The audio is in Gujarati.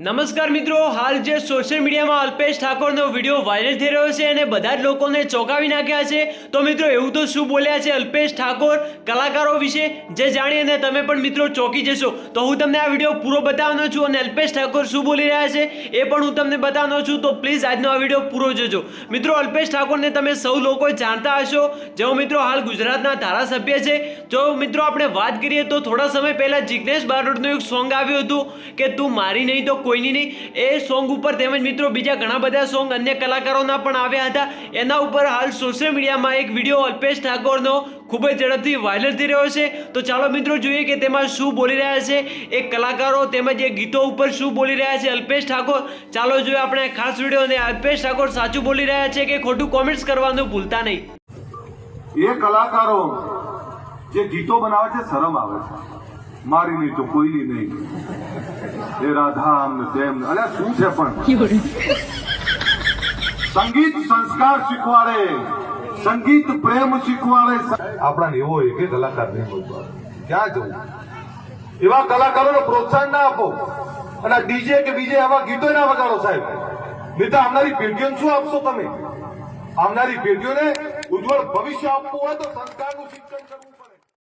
નમસ્કાર મિત્રો, હાલ જે સોશિયલ મીડિયામાં અલ્પેશ ઠાકોરનો વીડિયો વાયરલ થઈ રહ્યો છે અને બધા જ લોકોને ચોંકાવી નાખ્યા છે, તો મિત્રો એવું તો શું બોલ્યા છે અલ્પેશ ઠાકોર કલાકારો વિશે, જે જાણીને તમે પણ મિત્રો ચોંકી જશો. તો હું તમને આ વીડિયો પૂરો બતાવવાનો છું અને અલ્પેશ ઠાકોર શું બોલી રહ્યા છે, એ પણ હું તમને બતાવવાનો છું, તો પ્લીઝ આજનો આ વીડિયો પૂરો જોજો. મિત્રો, અલ્પેશ ઠાકોરને તમે સૌ લોકો જાણતા હશો જેઓ મિત્રો હાલ ગુજરાતના ધારાસભ્ય છે, જો મિત્રો આપણે વાત કરીએ તો થોડા સમય પહેલાં જિગ્નેશ બારોટનું એક સોંગ આવ્યું હતું કે તું મારી નહીં તો કોઈની નહીં. એ સોંગ ઉપર તેમજ મિત્રો બીજા ઘણા બધા સોંગ અન્ય કલાકારોના પણ આવ્યા હતા. એના ઉપર હાલ સોશિયલ મીડિયામાં એક વીડિયો અલ્પેશ ઠાકોરનો ખૂબ જ ઝડપથી વાયરલ થઈ રહ્યો છે. તો ચાલો મિત્રો જોઈએ કે તેમાં શું બોલી રહ્યા છે. એ કલાકારો તેમજ એ ગીતો ઉપર શું બોલી રહ્યા છે અલ્પેશ ઠાકોર. ચાલો જોઈએ આપણે ખાસ વીડિયો અને અલ્પેશ ઠાકોર સાચું બોલી રહ્યા છે કે ખોટું કોમેન્ટ્સ કરવાનું ભૂલતા નહીં. એ કલાકારો જે ગીતો બનાવે છે શરમ આવે છે. મારી નહીં તો કોઈની નહીં. એ રાધા આમ તેમ અને શું છે પણ? સંગીત સંસ્કાર શીખવાડે. સંગીત પ્રેમ શીખવાડે. આપણા એવો એક કલાકાર નહીં બોલતો ક્યાં જવું? એવા કલાકારોને પ્રોત્સાહન ના આપો. અને ડીજે કે બીજે આવા ગીતો ના વગાડો સાહેબ. નહીં તો આવનારી પેઢીઓને શું આપશો તમે? આવનારી પેઢીઓને ઉજ્જવળ ભવિષ્ય આપવું હોય તો સંસ્કારનું શિક્ષણ કરવું